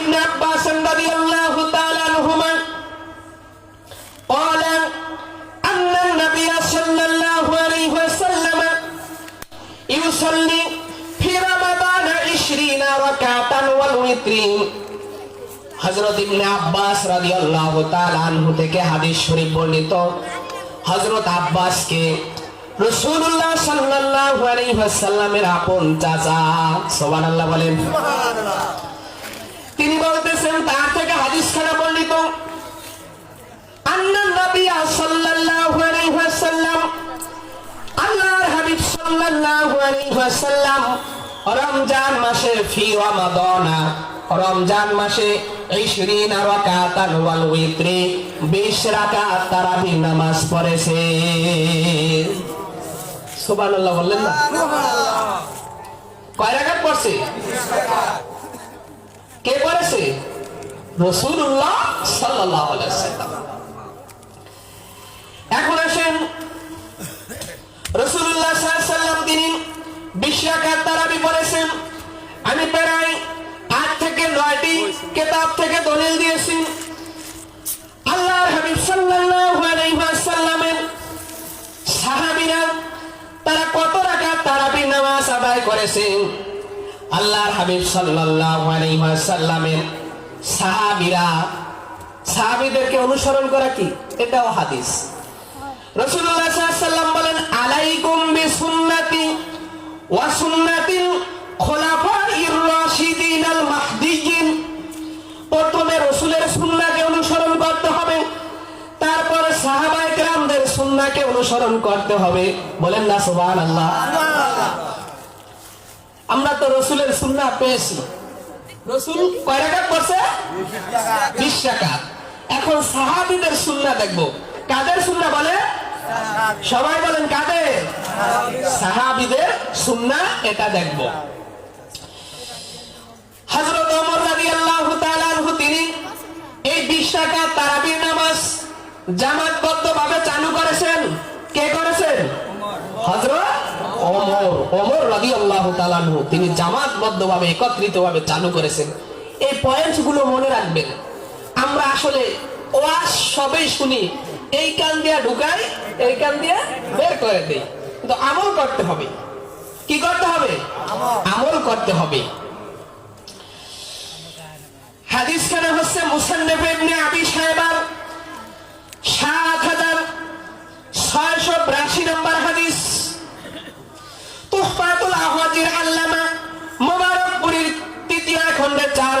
ابن عباس رضي الله تعالى عنهما قال أن النبي صلى الله عليه وسلم يصلي في رمضان عشرين ركعة والوتر হজরত ইবনে আব্বাস রাদিয়াল্লাহু তাআলা আনহু থেকে হাদিস শরীফ বর্ণিত হযরত আব্বাসকে রাসূলুল্লাহ সাল্লাল্লাহু আলাইহি ওয়াসাল্লামের আপন চাচা সুবহানাল্লাহ বলেন তিনি বলতেছেন তার থেকে হাদিস খানা বর্ণিত। আন্না নবী সাল্লাল্লাহু আলাইহি ওয়াসাল্লাম আল্লাহর হাবিব সাল্লাল্লাহু আলাইহি ওয়াসাল্লাম রমজান মাসে ফি রমাদানা রমজান মাসে 20 রাকাতান ওয়াল উইত্রি 20 রাকাত তারাবির নামাজ পড়েছে। সুবহানাল্লাহ বললেন না? কয় রাকাত পড়ছে? কে সাল্লাল্লাহু আলাইহি ওয়াসাল্লাম। এখন আসেন রসুল্লাহ সাল্লাম তিনি বিশ রাকাত তারাবি পড়েছেন। আমি প্রায় আট থেকে নয়টি কেতাব থেকে দলিল দিয়েছি। আল্লাহর হাবিব ওয়াসাল্লামের সাহাবীরা তারা কত রাকাত তারাবি নামাজ আদায় করেছেন? আল্লাহর হাবিব সাল্লাল্লাহু সাহাবীরা, সাহাবীদেরকে অনুসরণ করা কি? এটাও হাদিস। বলেন, আলাইকুম আল প্রথমে অনুসরণ করতে হবে, তারপর সাহাবায়ে কেরামদের সুন্নাহকে অনুসরণ করতে হবে। বলেন না, সুবহানাল্লাহ। আমরা তো রাসূলের সুন্নাহ পেয়েছি। রাসূল 20 রাকাত এখন সাহাবীদের সুন্নাহ দেখব। কাদের সুন্নাহ বলে? সবাই বলেন কাদের? সাহাবিদের সুন্না এটা দেখব। হযরত ওমর রাদিয়াল্লাহু তাআলা তিনি এই 20 টাকা তারাবির নামাজ জামাতবদ্ধভাবে চালু করেছেন। কে করেছেন? হযরত ওমর ওমর আল্লাহ তাআলা আনহু, তিনি জামাতবদ্ধভাবে, একত্রিতভাবে চালু করেছেন। এই পয়েন্টগুলো মনে রাখবেন। আমরা আসলে ওয়াজ সবেই শুনি, এই কান দিয়া ঢুকাই, এই কান দিয়া বের করে দেই। কিন্তু আমল করতে হবে। কি করতে হবে? আমল করতে হবে। হাদিস খানে হচ্ছে? মুসান্নফ ইবনে আবি সাহেবার সাত হাজার ছয়শো বিরাশি নম্বর হাদিস তুহফাতুল আহওয়াজির আল্লামা মোবারকপুরীর তৃতীয় খণ্ডে চার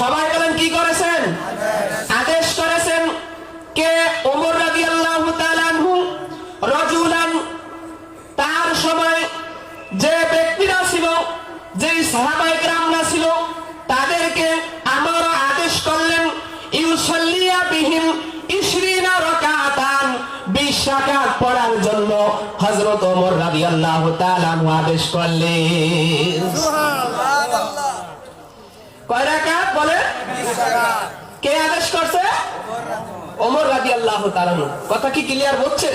সবাই বলেন, কি করেছেন? আদেশ করেছেন কে? ওমর তাআলা আনহু রাজুলান। তার সময় যে ব্যক্তিরা ছিল, যেই সাহাবায়ে কেরামরা ছিল, তাদেরকে আমার আদেশ করলেন, ইউসাল্লিয়া বিহীন ইশরিনা রাকাতান 20 রাকাত পড়ার জন্য হযরত ওমর রাদিয়াল্লাহু তাআলা আদেশ করলেন। কয় রাকাত কে আদেশ করছে? ওমর রাদিয়াল্লাহু তাআলা কথা কি ক্লিয়ার হচ্ছে?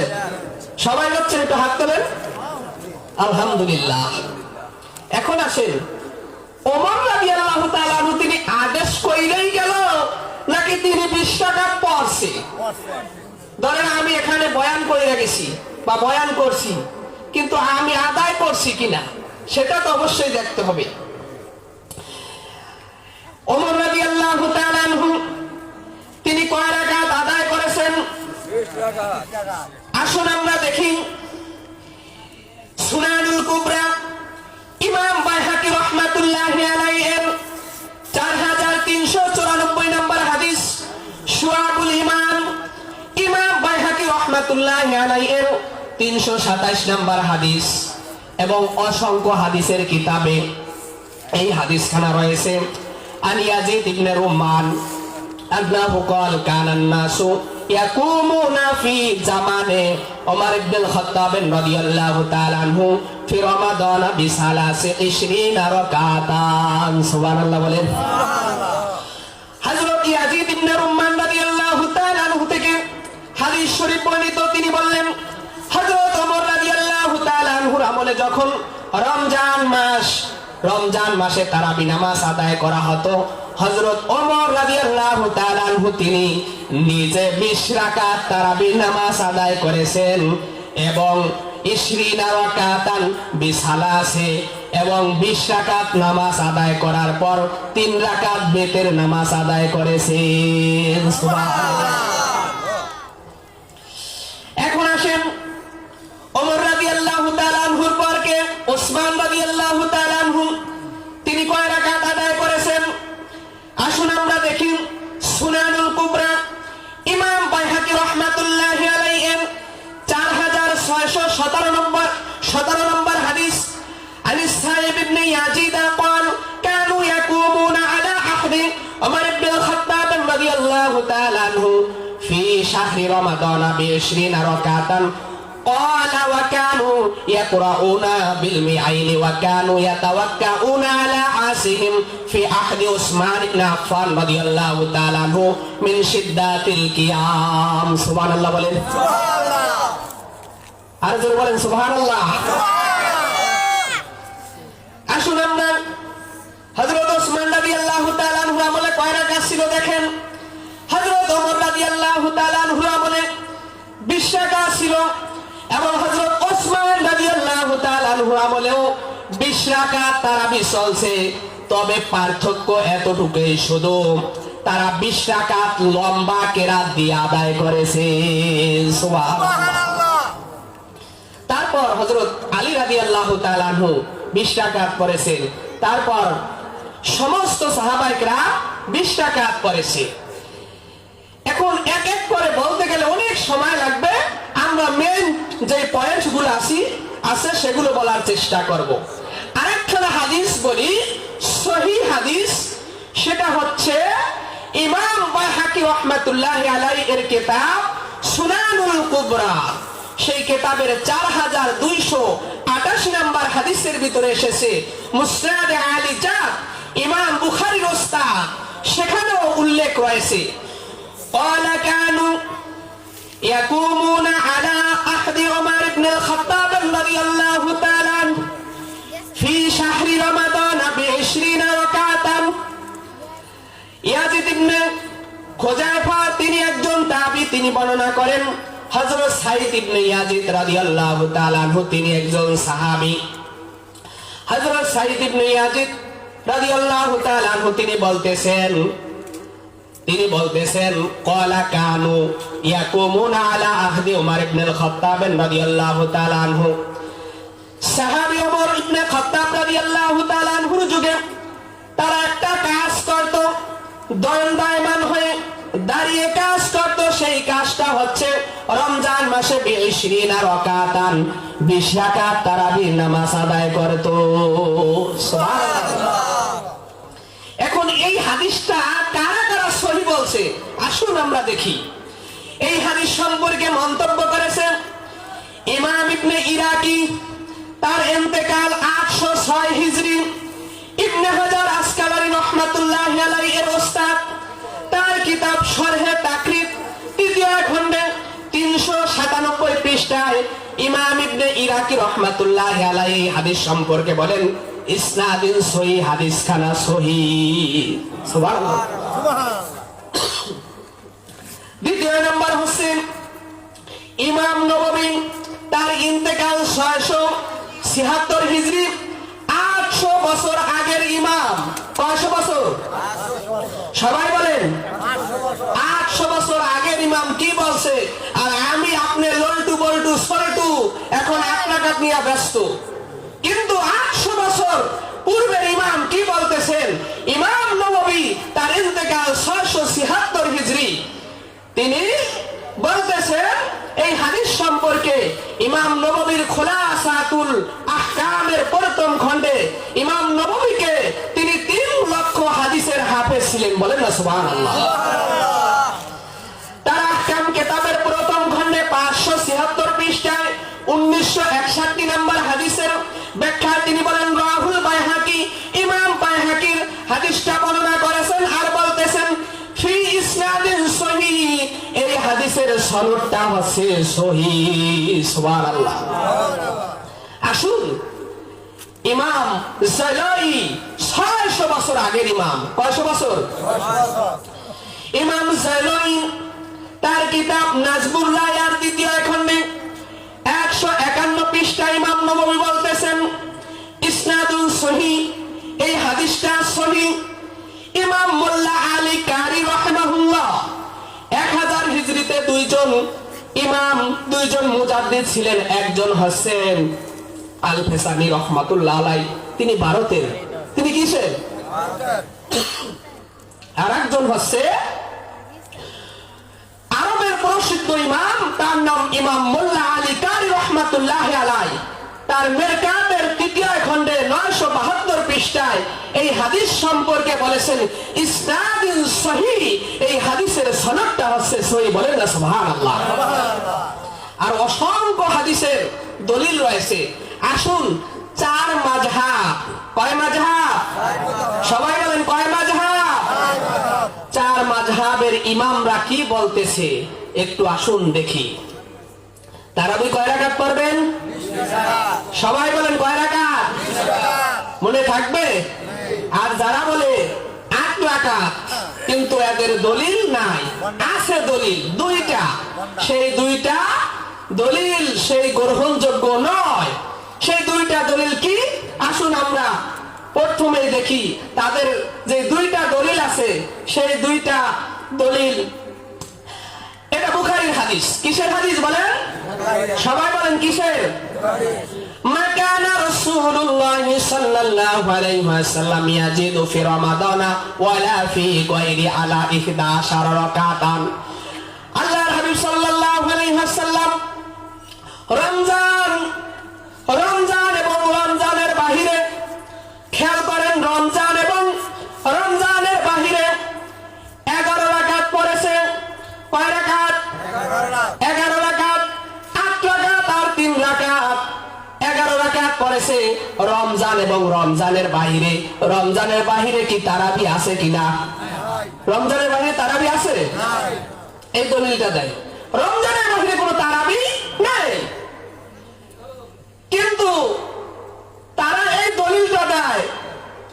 সবাই হচ্ছেন একটু হাত তোলেন। আলহামদুলিল্লাহ। এখন আসেন। ওমর তাআলা আনহু তিনি আদেশ কইলেই গেল, নাকি তিনি বিশ পড়ছে ধরেন আমি এখানে বয়ান করে রেখেছি, বা বয়ান করছি, কিন্তু আমি আদায় করছি কিনা, সেটা তো অবশ্যই দেখতে হবে। ওমর আনহু, তিনি কয় রাকাত আদায় করেছেন? আসুন আমরা দেখি। সুনানুল কুবরা, ইমাম বাইহাকি রহমাতুল্লাহি আলাইহির 4394 নম্বর হাদিস শুআবুল ইমান ইমাম বাইহাকি রহমাতুল্লাহি আলাইহির 327 নম্বর হাদিস এবং অসংখ্য হাদিসের কিতাবে এই হাদিসখানা রয়েছে। আন ইয়াজিদ ইবনে রুমান আন্নাহু قال كان الناس يقومون في زمان عمر بن الخطاب رضي الله تعالى عنه في رمضان بثلاث عشرين ركعة سبحان الله বলেন হযরত ইয়াজিদ ইবনে রুমান রাদিয়াল্লাহু তাআলা আনহু থেকে হাদিস শরীফ বর্ণিত তিনি বললেন হযরত ওমর রাদিয়াল্লাহু তাআলা আনহুর আমলে যখন রমজান মাস রমজান মাসে তারাবি নামাজ আদায় করা হতো। হযরত ওমর রাদিয়াল্লাহু তাআলা তিনি নিজে 20 রাকাত তারাবি নামাজ আদায় করেছেন এবং ইশরিনা রাকাতান বিসালাসে এবং 20 রাকাত নামাজ আদায় করার পর তিন রাকাত বেতের নামাজ আদায় করেছেন। সুবহানাল্লাহ। সতেরো নম্বর হাদিস عن السائب بن يزيد قال كانوا يقومون على عهد عمر بن الخطاب رضي الله تعالى عنه في شهر رمضان بعشرين ركعة قال وكانوا يقرؤون بالمئين وكانوا يتوكئون على عاسهم في عهد عثمان بن عفان رضي الله تعالى عنه من شدة القيام سبحان الله বলেন আর বলেন আসুন আমরা হযরত ওসমান আনহু আমলে কয় রাকাত ছিল দেখেন। তাআলা আনহু আমলে 20 রাকাত ছিল এবং হযরত ওসমান আনহু আমলেও 20 রাকাত তারাবি চলছে। তবে পার্থক্য এতটুকুই শুধু, তারা 20 রাকাত লম্বা কেরাত দিয়ে আদায় করেছে। সুবহানাল্লাহ। তারপর হজরত আলী রাজি আল্লাহ তালু বিশ টাকাত করেছেন তারপর সমস্ত সাহাবাইকরা বিশ টাকাত করেছে এখন এক এক করে বলতে গেলে অনেক সময় লাগবে। আমরা মেন যে পয়েন্টগুলো আছি, আছে সেগুলো বলার চেষ্টা করব। আরেকখানা হাদিস বলি, সহি হাদিস, সেটা হচ্ছে ইমাম বাইহাকি রহমাতুল্লাহ আলাই এর কেতাব সুনানুল কুবরা। সেই কেতাবের চার হাজার দুইশো আটাশি নাম্বার হাদিসের ভিতরে এসেছে মুসনাদ আলী চাঁদ ইমাম বুখারির ওস্তাদ সেখানেও উল্লেখ রয়েছে قال كانوا يقومون على عهد عمر بن الخطاب رضي الله تعالى عنه في شهر رمضان بعشرين ركعة ইয়াজিদ ইবনে খোজাইফা তিনি একজন তাবি তিনি বর্ণনা করেন হযরত সাইদ ইবনে ইয়াজিদ রাদিয়াল্লাহু তাআলা আনহু, তিনি একজন সাহাবী। হযরত সাইদ ইবনে ইয়াজিদ রাদিয়াল্লাহু তাআলা আনহু, তিনি বলতেছেন তিনি বলতেছেন কলা কানু ইয়াকুমুনা আলা আহদি উমর ইবনে আল খাত্তাব রাদিয়াল্লাহু তাআলা আনহু। সাহাবী ওমর ইবনে খাত্তাব রাদিয়াল্লাহু তাআলা আনহুর যুগে তারা একটা কাজ করত, দণ্ডায়মান হয়ে দাঁড়িয়ে কাজ করত, সেই কাজটা হচ্ছে মাসে রকাতান বিশ রাকাত নামাজ আদায় করত। এখন এই হাদিসটা কারা কারা সহি বলছে? আসুন আমরা দেখি। এই হাদিস সম্পর্কে মন্তব্য করেছেন ইমাম ইবনে ইরাকি, তার এন্তেকাল আটশো ছয় হিজরি। ইবনে হাজার আসকালারি রহমাতুল্লাহ এর ওস্তাদ, তার কিতাব শরহে তাকরিব পৃষ্ঠায় ইমাম ইবনে ইরাকি রহমাতুল্লাহ আলাই হাদিস সম্পর্কে বলেন, ইসনাদিন সহি হাদিস খানা সহি দ্বিতীয় নম্বর হচ্ছে ইমাম নববী তার ইন্তেকাল ছয়শো ছিয়াত্তর হিজরি, আটশো বছর আগের ইমাম। কয়শো বছর? সবাই বলেন, আটশো বছর আগের ইমাম কি বলছে? আপনি লল্টু বল্টু সরটু এখন আপনাকাত নিয়ে ব্যস্ত। কিন্তু আটশো বছর পূর্বের ইমাম কি বলতেছেন? ইমাম নবী তার ইন্তেকাল ছয়শো ছিয়াত্তর হিজড়ি তিনি বলতেছেন, এই হাদিস সম্পর্কে ইমাম নবীর খোলা সাতুল আহকামের প্রথম খণ্ডে ইমাম নবীকে তিনি তিন লক্ষ হাদিসের হাফেজ ছিলেন বলেন না, সুবহানাল্লাহ। সনদটা হচ্ছে সহি সুবহানাল্লাহ। আসুন, ইমাম জালাই ছয়শো বছর আগের ইমাম। কয়শো বছর? ইমাম জালাই তার কিতাব নাজবুল্লাহ আর দ্বিতীয় খণ্ডে একশো একান্ন পৃষ্ঠা ইমাম নবমী বলতেছেন, ইসনাদুল সহি এই হাদিসটা সহি। ইমাম মোল্লা আলী কারি রহমাহুল্লাহ হিজরিতে দুইজন ইমাম, দুইজন মুজাদ্দিদ ছিলেন, একজন হচ্ছেন আল ফেসানি রহমাতুল্লাহ আলাই। তিনি ভারতের। তিনি কিসের? আর একজন হচ্ছে আরবের প্রসিদ্ধ ইমাম, তার নাম ইমাম মোল্লা আলী কারি রহমাতুল্লাহ আলাই। তার মেরকাতের তৃতীয় খণ্ডে নয়শো বাহাত্তর পৃষ্ঠায় এই হাদিস সম্পর্কে বলেছেন ইসনাদিন সহি এই হাদিসের সনদটা হচ্ছে সহি বলেন না, সুবহানাল্লাহ। আর অসংখ্য হাদিসের দলিল রয়েছে। আসুন, চার মাঝহাব কয় মাঝহাব সবাই বলেন, কয় মাঝহাব চার মাঝহাবের ইমামরা কি বলতেছে? একটু আসুন দেখি। তারা দুই কয় রাকাত পড়বেন? সবাই বলেন কয় মনে থাকবে? আর যারা বলে রাকাত, কিন্তু এদের দলিল নাই। আছে দলিল, দুইটা। সেই দুইটা দলিল সেই গ্রহণযোগ্য নয়। সেই দুইটা দলিল কি? আসুন আমরা প্রথমে দেখি তাদের যে দুইটা দলিল আছে, সেই দুইটা দলিল। এটা বুখারীর হাদিস। কিসের হাদিস বলেন? সবাই বলেন কিসের? ما كان رسول الله صلى الله عليه وسلم يزيد في رمضان ولا في غير على إحدى عشر ركعة আল্লাহর হাবিব সাল্লাল্লাহু আলাইহি ওয়াসাল্লাম রমজান রমজান রাকাত রমজান এবং রমজানের বাহিরে রমজানের বাহিরে কি তারাবি আছে কিনা? রমজানের বাহিরে তারাবি আছে? এই দলিলটা দেয়। রমজানের বাহিরে কোনো তারাবি নাই। কিন্তু তারা এই দলিলটা দেয়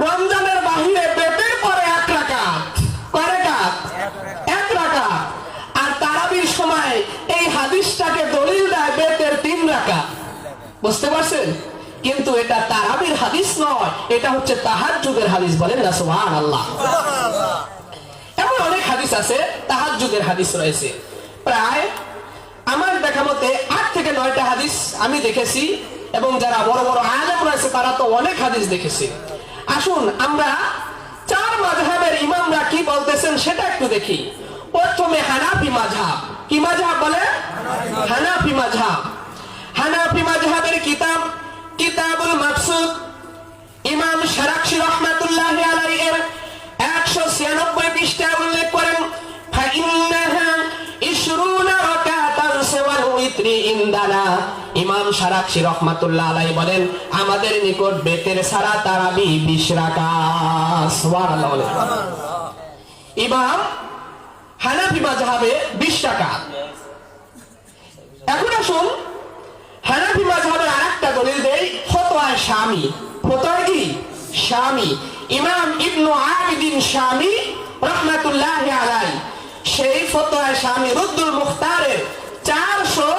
রমজানের বাহিরে পেটের পরে এক রাকাত। কয় রাকাত? এক রাকাত। আর তারাবির সময় এই হাদিসটাকে দলিল দেয় বেতের তিন রাকাত। বুঝতে পারছেন? কিন্তু এটা তারাবির হাদিস নয় এটা হচ্ছে তাহার যুগের হাদিস বলেন না আল্লাহ এমন অনেক হাদিস আছে তাহার যুগের হাদিস রয়েছে। প্রায় আমার দেখা মতে আট থেকে নয়টা হাদিস আমি দেখেছি এবং যারা বড় বড় আলেম রয়েছে তারা তো অনেক হাদিস দেখেছে। আসুন আমরা চার মাঝহাবের ইমামরা কি বলতেছেন সেটা একটু দেখি। প্রথমে হানাফি মাঝহাব। কি মাঝহাব বলে হানাফি মাঝহাব। হানাফি মাঝহাবের কিতাব কিতাবুল মাকসুদ, ইমাম সারাক্ষী রহমাতুল্লাহ আলাইহির একশো ছিয়ানব্বই পৃষ্ঠায় উল্লেখ করেন ইমাম সারাক্ষী রহমাতুল্লাহ আলাইহি বলেন, আমাদের নিকট বেতের সারা তারাবি 20 রাকাত। সুবহানাল্লাহ ইমাম হানাফি মাযহাবে 20 রাকাত। এখন আসুন হানাফি মাযহাবের আরেকটা দলিল দেই, ফতোয়া শামি। ফতোয়া কি? শামি। ইমাম ইবনু আবিদিন শামি রহমাতুল্লাহ আলাই সেই ফতোয়া স্বামী রুদ্দুল মুখতারের চারশো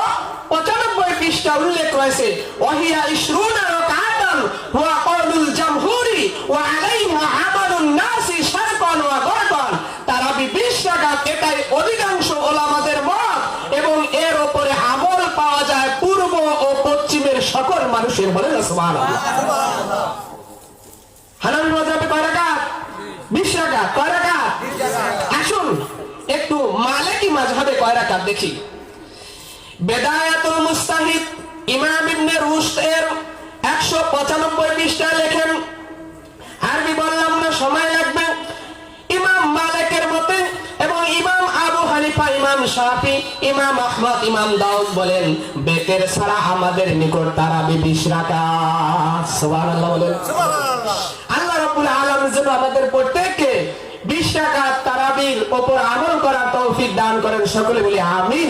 পঁচানব্বই পৃষ্ঠা উল্লেখ রয়েছে। ওহিয়া ইসরুনা রাকাতান হুয়া কওলুল জামহুরি ওয়া আলাইহা আমালুন নাসি শারকান ওয়া গরবান তারাবি 20 রাকাত এটাই অধিকাংশ ওলামাদের মত এবং এর উপরে আমল পাওয়া যায় পূর্ব ও পশ্চিমের সকল বলেন বলে না সুবহানাল্লাহ। মাযহাবে কয় 20 রাকাত কয় আসুন একটু মালিকি মাযহাবে দেখি। বেদায়াতুল মুস্তাহিদ ইমাম ইবনে রুশদ এর 195 পৃষ্ঠায় লেখেন আরবি বললাম না সময় লাগবে ইমাম মালিকের মত হানিফা ইমাম শাফি ইমাম আহমদ ইমাম দাউদ বলেন বেতের ছাড়া আমাদের নিকট তারা বিশ রাখা সুবহানাল্লাহ বলেন। আল্লাহ রাব্বুল আলামিন যেন আমাদের প্রত্যেককে বিশ তারাবির ওপর আমল করার তৌফিক দান করেন সকলে বলি আমিন।